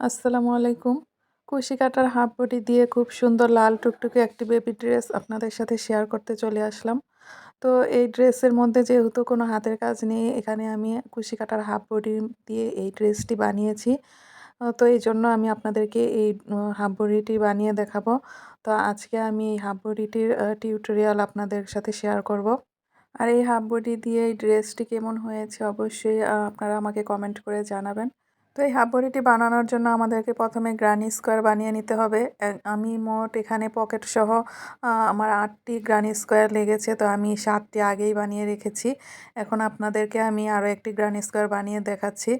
আসসালামু আলাইকুম। কুশি কাটার হাফ বডি দিয়ে খুব সুন্দর লাল টুকটুকে একটি বেবি ড্রেস আপনাদের সাথে শেয়ার করতে চলে আসলাম। তো এই ড্রেসের মধ্যে যেহেতু কোনো হাতের কাজ নেই, এখানে আমি কুশি কাটার হাফ বডি দিয়ে এই ড্রেসটি বানিয়েছি। তো এই জন্য আমি আপনাদেরকে এই হাফ বডিটি বানিয়ে দেখাবো। তো আজকে আমি এই হাফ বডিটির টিউটোরিয়াল আপনাদের সাথে শেয়ার করব। আর এই হাফ বডি দিয়ে এই ড্রেসটি কেমন হয়েছে অবশ্যই আপনারা আমাকে কমেন্ট করে জানাবেন। তো এই হাফ বডিটি বানানোর জন্য আমাদেরকে প্রথমে গ্রানি স্কোয়ার বানিয়ে নিতে হবে। আমি মোট এখানে পকেট সহ আমার আটটি গ্রানি স্কোয়ার লেগেছে, তো আমি সাতটি আগেই বানিয়ে রেখেছি। এখন আপনাদেরকে আমি আরও একটি গ্রানি স্কোয়ার বানিয়ে দেখাচ্ছি।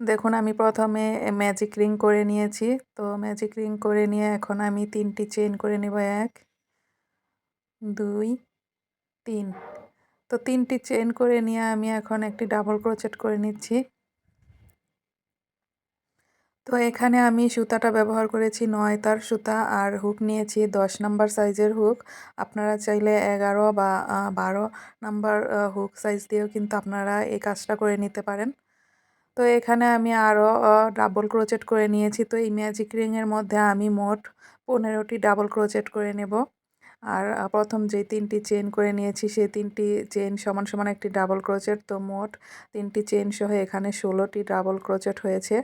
দেখুন, আমি প্রথমে ম্যাজিক রিং করে নিয়েছি। তো ম্যাজিক রিং করে নিয়ে এখন আমি তিনটি চেন করে নেব, এক, দুই, তিন। তো তিনটি চেন করে নিয়ে আমি এখন একটি ডাবল ক্রোচেট করে নিচ্ছি। তো এখানে আমি সুতাটা ব্যবহার করেছি নয় তার সুতা, আর হুক নিয়েছি দশ নাম্বার সাইজের হুক। আপনারা চাইলে এগারো বা বারো নাম্বার হুক সাইজ দিয়েও কিন্তু আপনারা এই কাজটা করে নিতে পারেন। তো এখানে আমি আরও ডাবল ক্রোচেট করে নিয়েছি। তো এই ম্যাজিক রিংয়ের মধ্যে আমি মোট পনেরোটি ডাবল ক্রোচেট করে নেব। আর প্রথম যে তিনটি চেন করে নিয়েছি, সেই তিনটি চেন সমান সমান একটি ডাবল ক্রোচেট। তো মোট তিনটি চেন সহ এখানে ষোলোটি ডাবল ক্রোচেট হয়েছে।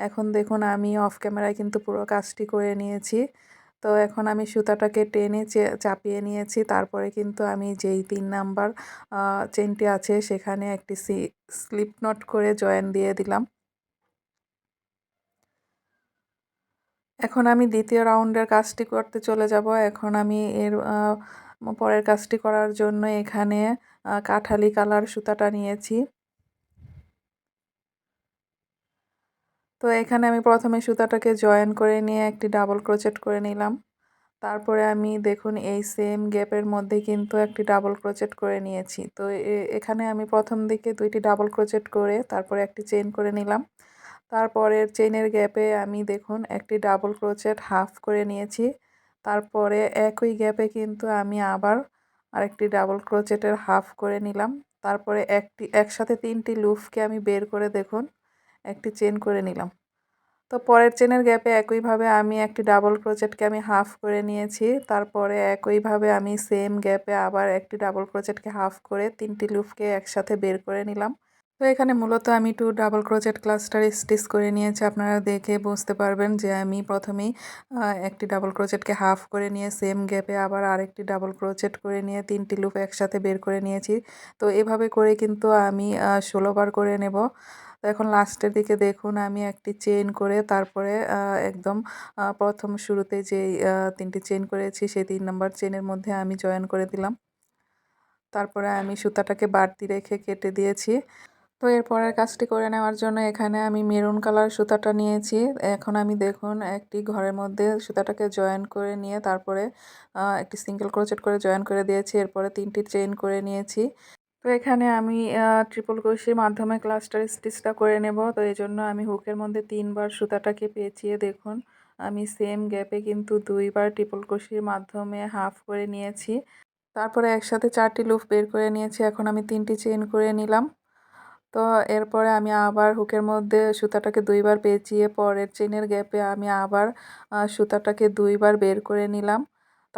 এখন দেখুন আমি অফ ক্যামেরায় কিন্তু পুরো কাজটি করে নিয়েছি। তো এখন আমি সুতাটাকে টেনে চাপিয়ে নিয়েছি। তারপরে কিন্তু আমি যেই তিন নাম্বার চেনটি আছে সেখানে একটি সি স্লিপ নট করে জয়েন দিয়ে দিলাম। এখন আমি দ্বিতীয় রাউন্ডের কাজটি করতে চলে যাব। এখন আমি এর পরের কাজটি করার জন্য এখানে কাঠালি কালার সুতাটা নিয়েছি। তো এখানে আমি প্রথমে সুতাটাকে জয়েন করে নিয়ে একটি ডাবল ক্রোচেট করে নিলাম। তারপরে আমি দেখুন এই সেম গ্যাপের মধ্যে কিন্তু একটি ডাবল ক্রোচেট করে নিয়েছি। তো এখানে আমি প্রথম দিকে দুইটি ডাবল ক্রোচেট করে তারপরে একটি চেন করে নিলাম। তারপরের চেনের গ্যাপে আমি দেখুন একটি ডাবল ক্রোচেট হাফ করে নিয়েছি। তারপরে একই গ্যাপে কিন্তু আমি আবার আরেকটি ডাবল ক্রোচেটের হাফ করে নিলাম। তারপরে একটি, একসাথে তিনটি লুফকে আমি বের করে দেখুন একটি চেন করে নিলাম। তো পরের চেনের গ্যাপে একইভাবে আমি একটি ডাবল ক্রোচেটকে আমি হাফ করে নিয়েছি। তারপরে একইভাবে আমি সেম গ্যাপে আবার একটি ডাবল ক্রোচেটকে হাফ করে তিনটি লুফকে একসাথে বের করে নিলাম। তো এখানে মূলত আমি two double crochet cluster stitch করে নিয়েছি। আপনারা দেখে বুঝতে পারবেন যে আমি প্রথমেই একটি ডাবল ক্রোচেটকে হাফ করে নিয়ে সেম গ্যাপে আবার আরেকটি ডাবল ক্রোচেট করে নিয়ে তিনটি লুপ একসাথে বের করে নিয়েছি। তো এভাবে করে কিন্তু আমি ষোলোবার করে নেব। তো এখন লাস্টের দিকে দেখুন, আমি একটি চেন করে তারপরে একদম প্রথম শুরুতে যে তিনটি চেন করেছি, সেই তিন নম্বর চেনের মধ্যে আমি জয়েন করে দিলাম। তারপরে আমি সুতাটাকে বাড়তি রেখে কেটে দিয়েছি। তো এরপরের কাজটি করে নেওয়ার জন্য এখানে আমি মেরুন কালার সুতাটা নিয়েছি। এখন আমি দেখুন, একটি ঘরের মধ্যে সুতাটাকে জয়েন করে নিয়ে তারপরে একটি সিঙ্গেল ক্রোচেট করে জয়েন করে দিয়েছি। এরপরে তিনটি চেন করে নিয়েছি। তো এখানে আমি ট্রিপল ক্রোশের মাধ্যমে ক্লাস্টার স্টিচটা করে নেব। তো এই জন্য আমি হুকের মধ্যে তিনবার সুতাটাকে পেঁচিয়ে দেখুন, আমি সেম গ্যাপে কিন্তু দুইবার ট্রিপল ক্রোশের মাধ্যমে হাফ করে নিয়েছি। তারপরে একসাথে চারটি লুফ বের করে নিয়েছি, এখন আমি তিনটি চেন করে নিলাম। তো এরপরে আমি আবার হুকের মধ্যে সুতাটাকে দুইবার পেঁচিয়ে পরের চেনের গ্যাপে আমি আবার সুতাটাকে দুইবার বের করে নিলাম।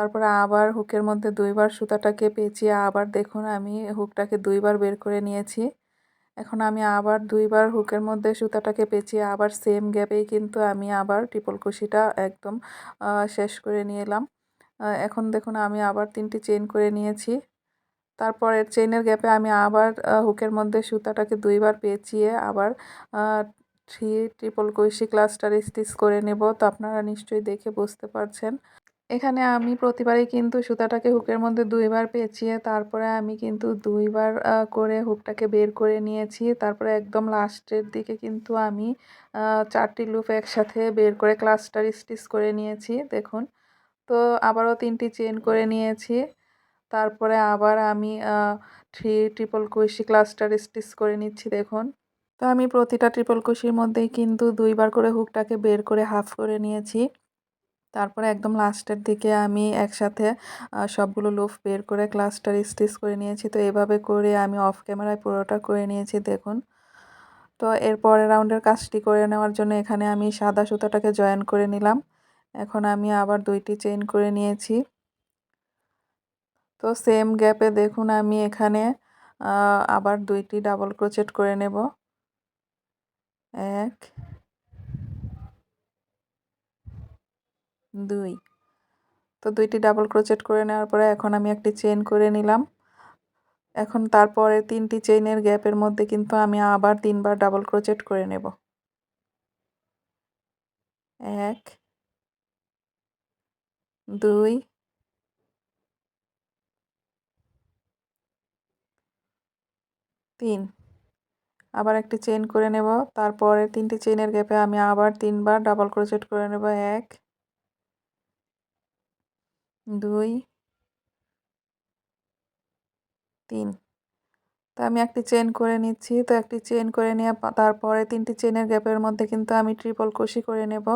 তারপরে আবার হুকের মধ্যে দুইবার সুতাটাকে পেঁচিয়ে আবার দেখুন আমি হুকটাকে দুইবার বের করে নিয়েছি। এখন আমি আবার দুইবার হুকের মধ্যে সুতাটাকে পেঁচিয়ে আবার সেম গ্যাপেই কিন্তু আমি আবার ট্রিপল কুশিটা একদম শেষ করে নিলাম এখন দেখুন আমি আবার তিনটি চেন করে নিয়েছি। তারপরের চেনের গ্যাপে আমি আবার হুকের মধ্যে সুতাটাকে দুইবার পেঁচিয়ে আবার three triple crochet cluster stitch করে নেব। তো আপনারা নিশ্চয়ই দেখে বুঝতে পারছেন। এখানে আমি প্রতিবারই কিন্তু সুতাটাকে হুকের মধ্যে দুইবার পেঁচিয়ে, তারপরে আমি কিন্তু দুইবার করে হুকটাকে বের করে নিয়েছি। তারপরে একদম লাস্টের দিকে কিন্তু আমি চারটি লুপ একসাথে বের করে ক্লাস্টার স্টিচ করে নিয়েছি, দেখুন। তো আবারও তিনটি চেন করে নিয়েছি। তারপরে আবার আমি three triple crochet cluster stitch করে নিচ্ছি, দেখুন। তো আমি প্রতিটা ট্রিপল কুশির মধ্যেই কিন্তু দুইবার করে হুকটাকে বের করে হাফ করে নিয়েছি। তারপরে একদম লাস্টের দিকে আমি একসাথে সবগুলো লুফ বের করে ক্লাস্টার স্টিচ করে নিয়েছি। তো এভাবে করে আমি অফ ক্যামেরায় পুরোটা করে নিয়েছি, দেখুন। তো এরপরে রাউন্ডের কাজটি করে নেওয়ার জন্য এখানে আমি সাদা সুতাটাকে জয়েন করে নিলাম। এখন আমি আবার দুইটি চেইন করে নিয়েছি। তো সেম গ্যাপে দেখুন আমি এখানে আবার দুইটি ডাবল ক্রোচেট করে নেব। এক দুই। তো দুইটি ডাবল ক্রোচেট করে নেওয়ার পরে এখন আমি একটি চেন করে নিলাম। এখন তারপরে তিনটি চেইনের গ্যাপের মধ্যে কিন্তু আমি আবার তিনবার ডাবল ক্রোচেট করে নেব। এক, দুই, তিন। আবার একটি চেইন করে নেব। তারপরে তিনটি চেইনের গ্যাপে আমি আবার তিনবার ডাবল ক্রোচেট করে নেব। এক দুই, তিন। তো আমি একটি চেন করে নিচ্ছি। তো একটি চেন করে নিয়ে তারপরে তিনটি চেনের গ্যাপের মধ্যে কিন্তু আমি ট্রিপল কুশি করে নেব।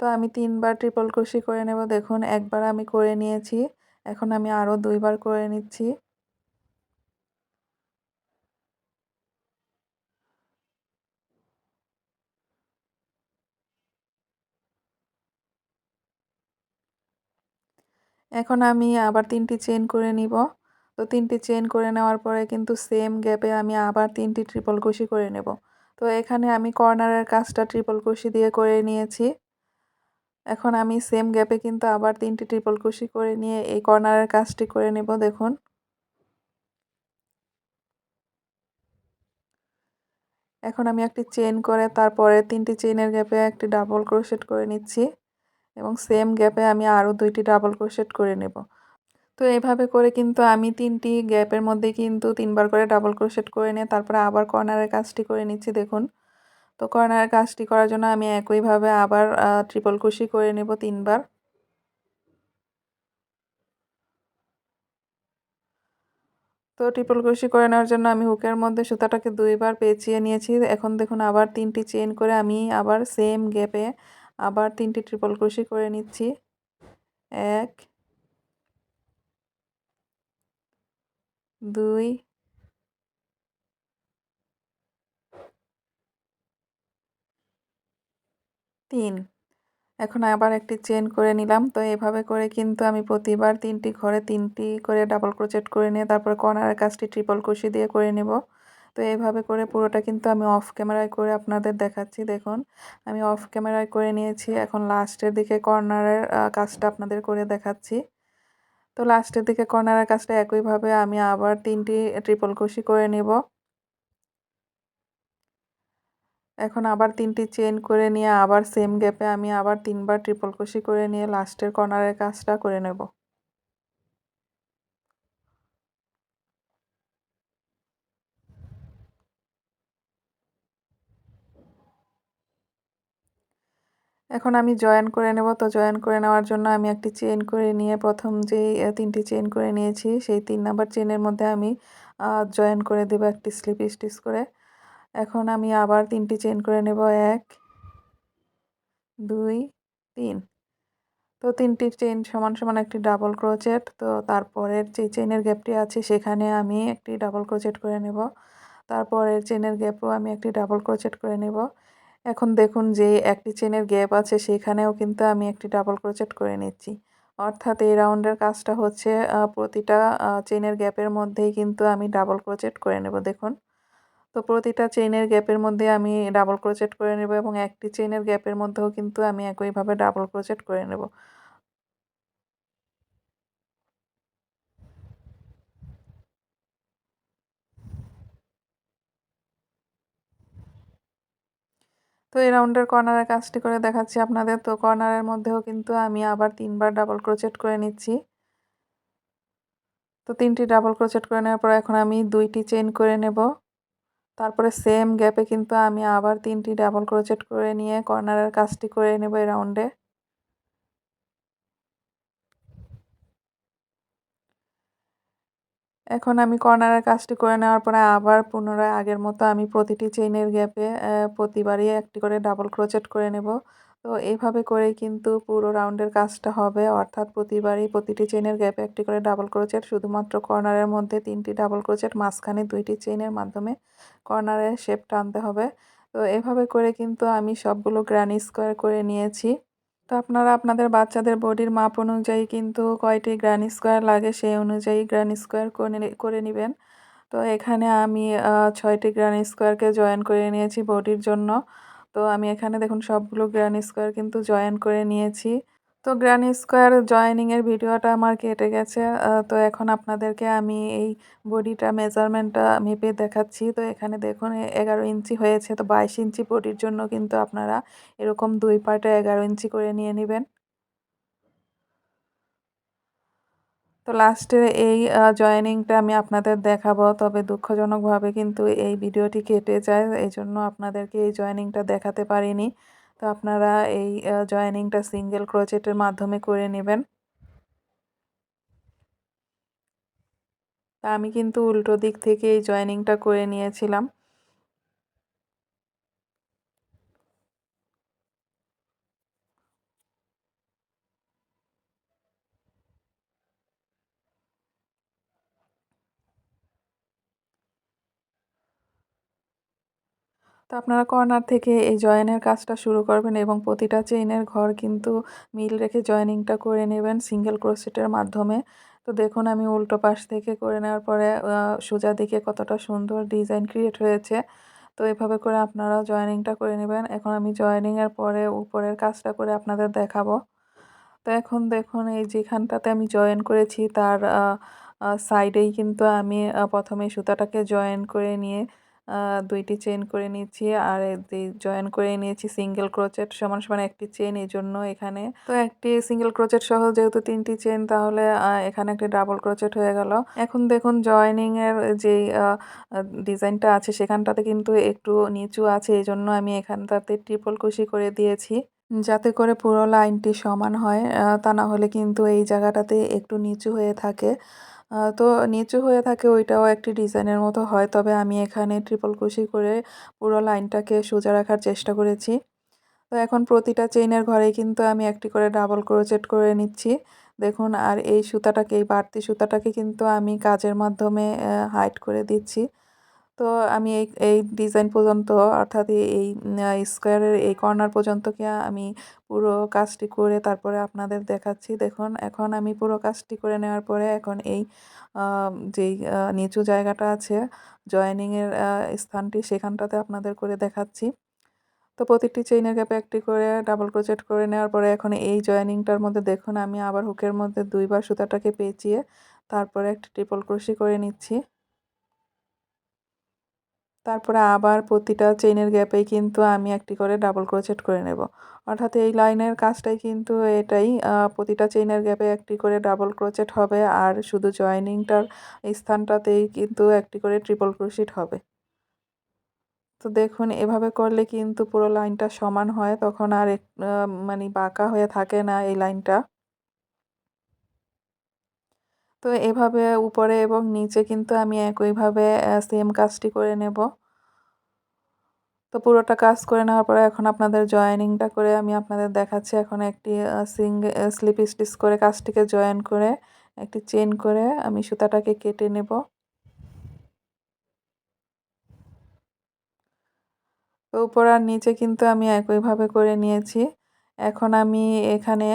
তো আমি তিনবার ট্রিপল কুশি করে নেব। দেখুন, একবার আমি করে নিয়েছি। এখন আমি আরও দুইবার করে নিচ্ছি। এখন আমি আবার তিনটি চেন করে নিব। তো তিনটি চেন করে নেওয়ার পরে কিন্তু সেম গ্যাপে আমি আবার তিনটি ট্রিপল কুশি করে নেব। তো এখানে আমি কর্নারের কাজটা ট্রিপল কুশি দিয়ে করে নিয়েছি। এখন আমি সেম গ্যাপে কিন্তু আবার তিনটি ট্রিপল কুশি করে নিয়ে এই কর্নারের কাজটি করে নেব, দেখুন। এখন আমি একটি চেন করে তারপরে তিনটি চেনের গ্যাপে একটি ডাবল ক্রোশেট করে নিচ্ছি। এবং সেম গ্যাপে আমি আরও দুইটি ডাবল ক্রোশেট করে নেব। তো এভাবে করে কিন্তু আমি তিনটি গ্যাপের মধ্যে কিন্তু তিনবার করে ডাবল ক্রোশেট করে নিয়ে তারপরে আবার কর্নারের কাজটি করে নিচ্ছি, দেখুন। তো কর্নারের কাজটি করার জন্য আমি একইভাবে আবার ট্রিপল কুশি করে নেব তিনবার। তো ট্রিপল কুশি করে নেওয়ার জন্য আমি হুকের মধ্যে সুতাটাকে দুইবার পেঁচিয়ে নিয়েছি। এখন দেখুন আবার তিনটি চেন করে আমি আবার সেম গ্যাপে আবার তিনটি ট্রিপল কুশি করে নিচ্ছি। এক, দুই, তিন। এখন আবার একটি চেন করে নিলাম। তো এভাবে করে কিন্তু আমি প্রতিবার তিনটি ঘরে তিনটি করে ডাবল ক্রোচেট করে নিয়ে তারপর কর্নারের কাজটি ট্রিপল কুশি দিয়ে করে নেব। তো এইভাবে করে পুরোটা কিন্তু আমি অফ ক্যামেরায় করে আপনাদের দেখাচ্ছি, দেখুন। আমি অফ ক্যামেরায় করে নিয়েছি, এখন লাস্টের দিকে কর্নারের কাজটা আপনাদের করে দেখাচ্ছি। তো লাস্টের দিকে কর্নারের কাজটা একইভাবে আমি আবার তিনটি ট্রিপল কুশি করে নেব। এখন আবার তিনটি চেন করে নিয়ে আবার সেম গ্যাপে আমি আবার তিনবার ট্রিপল কুশি করে নিয়ে লাস্টের কর্নারের কাজটা করে নেব। এখন আমি জয়েন করে নেব। তো জয়েন করে নেওয়ার জন্য আমি একটি চেন করে নিয়ে প্রথম যেই তিনটি চেন করে নিয়েছি, সেই তিন নাম্বার চেনের মধ্যে আমি জয়েন করে দেবো একটি স্লিপ স্টিচ করে। এখন আমি আবার তিনটি চেন করে নেব, এক, দুই, তিন। তো তিনটি চেন সমান সমান একটি ডাবল ক্রোচেট। তো তারপরের যে চেনের গ্যাপটি আছে, সেখানে আমি একটি ডাবল ক্রোচেট করে নেব। তারপরের চেনের গ্যাপও আমি একটি ডাবল ক্রোচেট করে নেব। এখন দেখুন যে একটি চেনের গ্যাপ আছে, সেখানেও কিন্তু আমি একটি ডাবল ক্রোচেট করে নিচ্ছি। অর্থাৎ এই রাউন্ডের কাজটা হচ্ছে প্রতিটা চেনের গ্যাপের মধ্যেই কিন্তু আমি ডাবল ক্রোচেট করে নেব, দেখুন। তো প্রতিটা চেনের গ্যাপের মধ্যে আমি ডাবল ক্রোচেট করে নেব এবং একটি চেনের গ্যাপের মধ্যেও কিন্তু আমি একইভাবে ডাবল ক্রোচেট করে নেব। তো এই রাউন্ডের কর্নারের কাজটি করে দেখাচ্ছি আপনাদের। তো কর্নারের মধ্যেও কিন্তু আমি আবার তিনবার ডাবল ক্রোচেট করে নিচ্ছি। তো তিনটি ডাবল ক্রোচেট করে নেওয়ার পর এখন আমি দুইটি চেন করে নেব। তারপরে সেম গ্যাপে কিন্তু আমি আবার তিনটি ডাবল ক্রোচেট করে নিয়ে কর্নারের কাজটি করে নেব এই রাউন্ডে এখন আমি কর্নারের কাজটি করে নেওয়ার পরে আবার পুনরায় আগের মতো আমি প্রতিটি চেইনের গ্যাপে প্রতিবারই একটি করে ডাবল ক্রোচেট করে নেব। তো এইভাবে করে কিন্তু পুরো রাউন্ডের কাজটা হবে। অর্থাৎ প্রতিবারই প্রতিটি চেনের গ্যাপে একটি করে ডাবল ক্রোচেট শুধুমাত্র কর্নারের মধ্যে তিনটি ডাবল ক্রোচেট মাঝখানে দুইটি চেনের মাধ্যমে কর্নারের শেপ টানতে হবে। তো এভাবে করে কিন্তু আমি সবগুলো গ্রানি স্কোয়ার করে নিয়েছি। তো আপনারা আপনাদের বাচ্চাদের বডির মাপ অনুযায়ী কিন্তু কয়টি গ্রান স্কোয়ার লাগে সেই অনুযায়ী গ্রান স্কোয়ার করে নেবেন। তো এখানে আমি ছয়টি গ্রান স্কোয়ারকে জয়েন করে নিয়েছি বডির জন্য। তো আমি এখানে দেখুন সবগুলো গ্রান স্কোয়ার কিন্তু জয়েন করে নিয়েছি। তো গ্রানি স্কোয়ার জয়েনিংয়ের ভিডিওটা আমার কেটে গেছে। তো এখন আপনাদেরকে আমি এই বডিটা মেজারমেন্টটা মেপে দেখাচ্ছি। তো এখানে দেখুন, এগারো ইঞ্চি হয়েছে। তো বাইশ ইঞ্চি বডির জন্য কিন্তু আপনারা এরকম দুই পার্টে এগারো ইঞ্চি করে নিয়ে নেবেন। তো লাস্টের এই জয়েনিংটা আমি আপনাদের দেখাবো। তবে দুঃখজনকভাবে কিন্তু এই ভিডিওটি কেটে যায়। এই জন্য আপনাদেরকে এই জয়েনিংটা দেখাতে পারিনি। তো আপনারা এই জয়েনিংটা সিঙ্গেল ক্রোচেটের মাধ্যমে করে নেবেন। তা আমি কিন্তু উল্টো দিক থেকে এই জয়েনিংটা করে নিয়েছিলাম। তো আপনারা কর্নার থেকে এই জয়েনের কাজটা শুরু করবেন এবং প্রতিটা চেইনের ঘর কিন্তু মিল রেখে জয়েনিংটা করে নেবেন সিঙ্গেল ক্রোসেটের মাধ্যমে। তো দেখুন, আমি উল্টো পাশ থেকে করে নেওয়ার পরে সোজা দিকে কতটা সুন্দর ডিজাইন ক্রিয়েট হয়েছে। তো এভাবে করে আপনারা জয়েনিংটা করে নেবেন। এখন আমি জয়েনিংয়ের পরে উপরের কাজটা করে আপনাদের দেখাবো। তো এখন দেখুন, এই যেখানটাতে আমি জয়েন করেছি, তার সাইডেই কিন্তু আমি প্রথমে সুতাটাকে জয়েন করে নিয়ে দুইটি চেন করে নিয়েছি আর জয়েন করে নিয়েছি সিঙ্গেল ক্রোচেট সমান সমান একটি চেন এই জন্য এখানে। তো একটি সিঙ্গেল ক্রোচেট সহ যেহেতু তিনটি চেন তাহলে এখানে একটি ডাবল ক্রোচেট হয়ে গেল। এখন দেখুন জয়েনিং এর যে ডিজাইনটা আছে, সেখানটাতে কিন্তু একটু নিচু আছে এই জন্য আমি এখানটাতে ট্রিপল কুশি করে দিয়েছি। যাতে করে পুরো লাইনটি সমান হয় তা না হলে কিন্তু এই জায়গাটাতে একটু নিচু হয়ে থাকে। তো নিচু হয়ে থাকে ওইটাও একটি ডিজাইনের মতো হয়। তবে আমি এখানে ট্রিপল কুশি করে পুরো লাইনটাকে সোজা রাখার চেষ্টা করেছি। তো এখন প্রতিটা চেইনের ঘরে কিন্তু আমি একটি করে ডাবল ক্রোচেট করে নিচ্ছি। দেখুন, আর এই সুতাটাকে, এই বাড়তি সুতাটাকে কিন্তু আমি কাজের মাধ্যমে হাইট করে দিচ্ছি। তো আমি এই এই ডিজাইন পর্যন্ত, অর্থাৎ এই স্কোয়ারের এই কর্নার পর্যন্ত পর্যন্তকে আমি পুরো কাজটি করে তারপরে আপনাদের দেখাচ্ছি। দেখুন, এখন আমি পুরো কাজটি করে নেওয়ার পরে এখন এই যেই নিচু জায়গাটা আছে জয়েনিংয়ের স্থানটি সেখানটাতে আপনাদের করে দেখাচ্ছি। তো প্রতিটি চেইনের গ্যাপে একটি করে ডাবল ক্রোচেট করে নেওয়ার পরে এখন এই জয়েনিংটার মধ্যে দেখুন, আমি আবার হুকের মধ্যে দুইবার সুতাটাকে পেঁচিয়ে তারপরে একটি ট্রিপল ক্রোশি করে নিচ্ছি। তারপরে আবার প্রতিটা চেইনের গ্যাপেই কিন্তু আমি একটি করে ডাবল ক্রোচেট করে নেব। অর্থাৎ এই লাইনের কাজটাই কিন্তু এটাই প্রতিটা চেইনের গ্যাপে একটি করে ডাবল ক্রোচেট হবে আর শুধু জয়েনিংটার স্থানটাতেই কিন্তু একটি করে ট্রিপল ক্রোশিট হবে। তো দেখুন, এভাবে করলে কিন্তু পুরো লাইনটা সমান হয়, তখন আর মানে বাঁকা হয়ে থাকে না এই লাইনটা তো এভাবে উপরে এবং নিচে কিন্তু আমি একইভাবে সেম কাজটি করে নেব। তো পুরোটা কাজ করে নেওয়ার পরে এখন আপনাদের জয়েনিংটা করে আমি আপনাদের দেখাচ্ছি। এখন একটি সিঙ্গে স্লিপ স্টিচ করে কাজটিকে জয়েন করে, একটি চেন করে আমি সুতাটাকে কেটে নেব। তো উপর আর নিচে কিন্তু আমি একইভাবে করে নিয়েছি। এখন আমি এখানে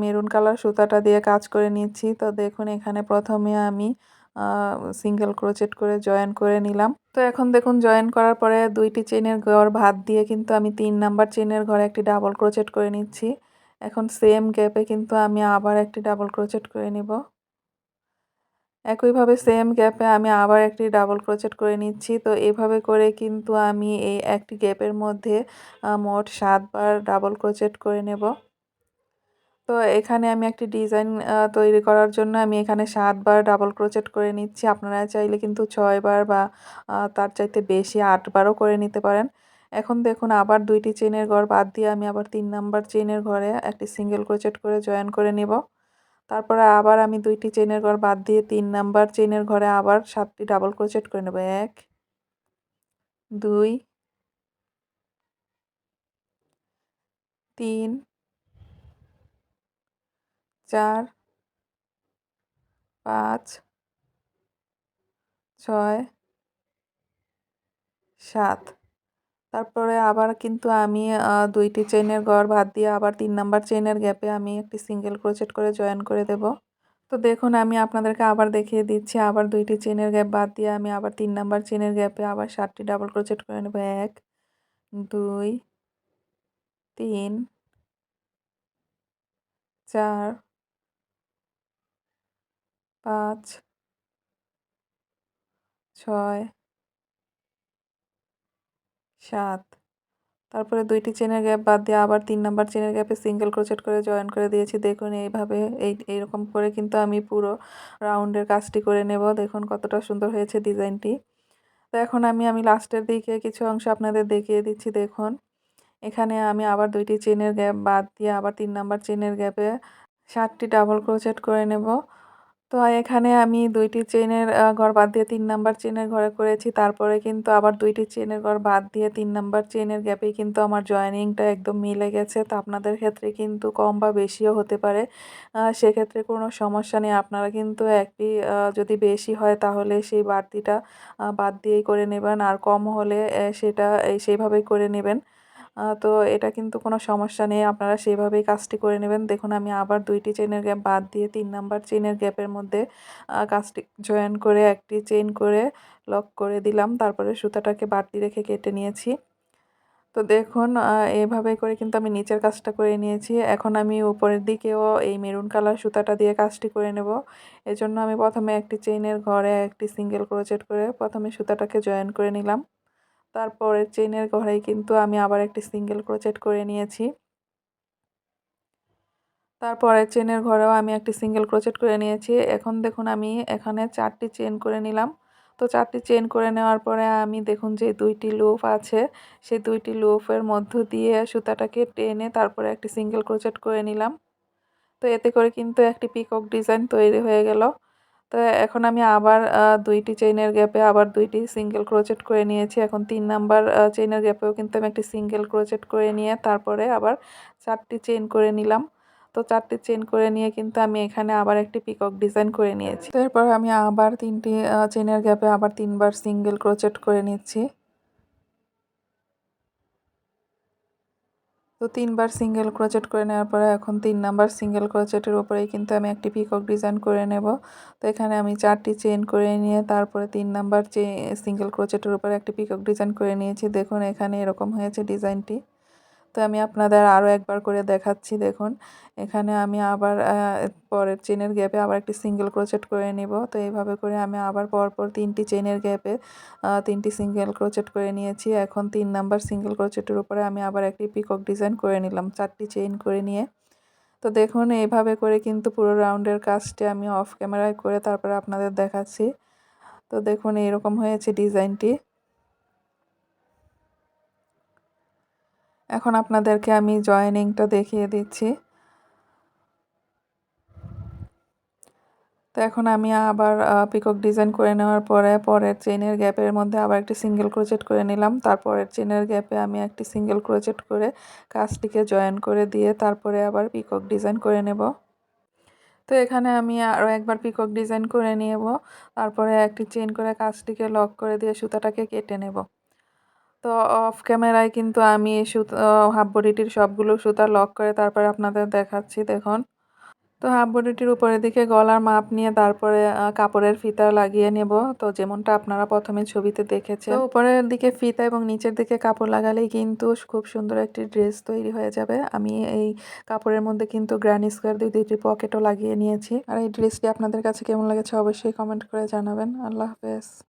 মেরুন কালার সুতাটা দিয়ে কাজ করে নিচ্ছি। তো দেখুন, এখানে প্রথমে আমি সিঙ্গেল ক্রোচেট করে জয়েন করে নিলাম। তো এখন দেখুন, জয়েন করার পরে দুইটি চেনের ঘর ভাত দিয়ে কিন্তু আমি তিন নাম্বার চেনের ঘরে একটি ডাবল ক্রোচেট করে নিচ্ছি। এখন সেম গ্যাপে কিন্তু আমি আবার একটি ডাবল ক্রোচেট করে নিব। একইভাবে সেম গ্যাপে আমি আবার একটি ডাবল ক্রোচেট করে নিচ্ছি। তো এভাবে করে কিন্তু আমি এই একটি গ্যাপের মধ্যে মোট সাতবার ডাবল ক্রোচেট করে নেব। তো এখানে আমি একটি ডিজাইন তৈরি করার জন্য আমি এখানে সাতবার ডাবল ক্রোচেট করে নিচ্ছি। আপনারা চাইলে কিন্তু ছয়বার বা তার চাইতে বেশি আটবারও করে নিতে পারেন। এখন দেখুন, আবার দুইটি চেনের ঘর বাদ দিয়ে আমি আবার তিন নাম্বার চেনের ঘরে একটি সিঙ্গেল ক্রোচেট করে জয়েন করে নেব। তারপরে আবার আমি দুইটি চেনের ঘর বাদ দিয়ে তিন নাম্বার চেনের ঘরে আবার সাতটি ডাবল ক্রোচেট করে নেব। এক, দুই, তিন চার, পাঁচ, ছয়, সাত। তারপরে আবার কিন্তু আমি দুইটি চেনের গড় বাদ দিয়ে আবার তিন নাম্বার চেনের গ্যাপে আমি একটি সিঙ্গেল ক্রোচেট করে জয়েন করে দেব। তো দেখুন, আমি আপনাদেরকে আবার দেখিয়ে দিচ্ছি, আবার দুইটি চেনের গ্যাপ বাদ দিয়ে আমি আবার তিন নাম্বার চেনের গ্যাপে আবার সাতটি ডাবল ক্রোচেট করে নেব। এক, দুই, তিন, চার পাঁচ, ছয়, সাত। তারপরে দুইটি চেনের গ্যাপ বাদ দিয়ে আবার তিন নাম্বার চেনের গ্যাপে সিঙ্গেল ক্রোচেট করে জয়েন করে দিয়েছি। দেখুন, এইভাবে এই, এইরকম করে কিন্তু আমি পুরো রাউন্ডের কাজটি করে নেব। দেখুন কতটা সুন্দর হয়েছে ডিজাইনটি। তো এখন আমি আমি লাস্টের দিকে কিছু অংশ আপনাদের দেখিয়ে দিচ্ছি। দেখুন, এখানে আমি আবার দুইটি চেনের গ্যাপ বাদ দিয়ে আবার তিন নাম্বার চেনের গ্যাপে সাতটি ডাবল ক্রোচেট করে নেব। তো এখানে আমি দুইটি চেনের ঘর বাদ দিয়ে তিন নাম্বার চেনের ঘরে করেছি। তারপরে কিন্তু আবার দুইটি চেনের ঘর বাদ দিয়ে তিন নাম্বার চেনের গ্যাপে কিন্তু আমার জয়েনিংটা একদম মিলে গেছে। তো আপনাদের ক্ষেত্রে কিন্তু কম বা বেশিও হতে পারে। সেক্ষেত্রে কোনো সমস্যা নেই। আপনারা কিন্তু একটি যদি বেশি হয় তাহলে সেই বাড়তিটা বাদ দিয়েই করে নেবেন। আর কম হলে সেটা সেইভাবেই করে নেবেন। তো এটা কিন্তু কোনো সমস্যা নেই। আপনারা সেভাবেই কাজটি করে নেবেন। দেখুন, আমি আবার দুইটি চেনের গ্যাপ বাদ দিয়ে তিন নাম্বার চেনের গ্যাপের মধ্যে কাজটি জয়েন করে একটি চেন করে লক করে দিলাম। তারপরে সুতাটাকে বাড়তি রেখে কেটে নিয়েছি। তো দেখুন এভাবে করে কিন্তু আমি নিচের কাজটা করে নিয়েছি। এখন আমি উপরের দিকেও এই মেরুন কালার সুতাটা দিয়ে কাজটি করে নেব। এজন্য আমি প্রথমে একটি চেইনের ঘরে একটি সিঙ্গেল ক্রোচেট করে প্রথমে সুতাটাকে জয়েন করে নিলাম। তারপরের চেনের ঘরে কিন্তু আমি আবার একটি সিঙ্গেল ক্রোচেট করে নিয়েছি। তারপরের চেনের ঘরেও আমি একটি সিঙ্গেল ক্রোচেট করে নিয়েছি। এখন দেখুন আমি এখানে চারটি চেন করে নিলাম। তো চারটি চেন করে নেওয়ার পরে আমি দেখুন যে দুইটি লুপ আছে, সেই দুইটি লুপের মধ্য দিয়ে সুতাটাকে টেনে তারপরে একটি সিঙ্গেল ক্রোচেট করে নিলাম। তো এতে করে কিন্তু একটি পিকক ডিজাইন তৈরি হয়ে গেল। তো এখন আমি আবার দুইটি চেইনের গ্যাপে আবার দুইটি সিঙ্গেল ক্রোচেট করে নিয়েছি। এখন তিন নাম্বার চেইনের গ্যাপেও কিন্তু আমি একটি সিঙ্গেল ক্রোচেট করে নিয়ে তারপরে আবার চারটি চেইন করে নিলাম। তো চারটি চেন করে নিয়ে কিন্তু আমি এখানে আবার একটি পিকক ডিজাইন করে নিয়েছি। তো এরপর আমি আবার তিনটি চেনের গ্যাপে আবার তিনবার সিঙ্গেল ক্রোচেট করে নিচ্ছি। তো তিনবার সিঙ্গেল ক্রোচেট করে নেওয়ার পরে এখন তিন নাম্বার সিঙ্গেল ক্রোচেটের উপরেই কিন্তু আমি একটি পিকক ডিজাইন করে নেব। তো এখানে আমি চারটি চেন করে নিয়ে তারপরে তিন নাম্বার চে সিঙ্গেল ক্রোচেটের উপরে একটি পিকক ডিজাইন করে নিয়েছি। দেখুন এখানে এরকম হয়েছে ডিজাইনটি তো আমি আপনাদের আরও একবার করে দেখাচ্ছি, দেখুন। এখানে আমি আবার পরের চেনের গ্যাপে আবার একটি সিঙ্গেল ক্রোচেট করে নিব। তো এইভাবে করে আমি আবার পরপর তিনটি চেনের গ্যাপে তিনটি সিঙ্গেল ক্রোচেট করে নিয়েছি। এখন তিন নাম্বার সিঙ্গেল ক্রোচেটের উপরে আমি আবার একটি পিকক ডিজাইন করে নিলাম, চারটি চেইন করে নিয়ে। তো দেখুন এইভাবে করে কিন্তু পুরো রাউন্ডের কাজটি আমি অফ ক্যামেরায় করে তারপরে আপনাদের দেখাচ্ছি। তো দেখুন এরকম হয়েছে ডিজাইনটি। এখন আপনাদেরকে আমি জয়েনিংটা দেখিয়ে দিচ্ছি। তো এখন আমি আবার পিকক ডিজাইন করে নেওয়ার পরে পরের চেনের গ্যাপের মধ্যে আবার একটি সিঙ্গেল ক্রোচেট করে নিলাম। তারপরের চেনের গ্যাপে আমি একটি সিঙ্গেল ক্রোচেট করে কাজটিকে জয়েন করে দিয়ে তারপরে আবার পিকক ডিজাইন করে নেব। তো এখানে আমি আরও একবার পিকক ডিজাইন করে নেব। তারপরে একটি চেন করে কাজটিকে লক করে দিয়ে সুতাটাকে কেটে নেব। তো অফ ক্যামেরায় কিন্তু আমি এই সুতো হাফ বডিটির সবগুলো সুতা লক করে তারপরে আপনাদের দেখাচ্ছি, দেখুন। তো হাফ বডিটির উপরের দিকে গলার মাপ নিয়ে তারপরে কাপড়ের ফিতা লাগিয়ে নেব। তো যেমনটা আপনারা প্রথমে ছবিতে দেখেছেন। উপরের দিকে ফিতা এবং নিচের দিকে কাপড় লাগালেই কিন্তু খুব সুন্দর একটি ড্রেস তৈরি হয়ে যাবে। আমি এই কাপড়ের মধ্যে কিন্তু গ্র্যান্ড স্কোয়ার দিয়ে দুইটি পকেটও লাগিয়ে নিয়েছি। আর এই ড্রেসটি আপনাদের কাছে কেমন লেগেছে অবশ্যই কমেন্ট করে জানাবেন। আল্লাহ হাফেজ।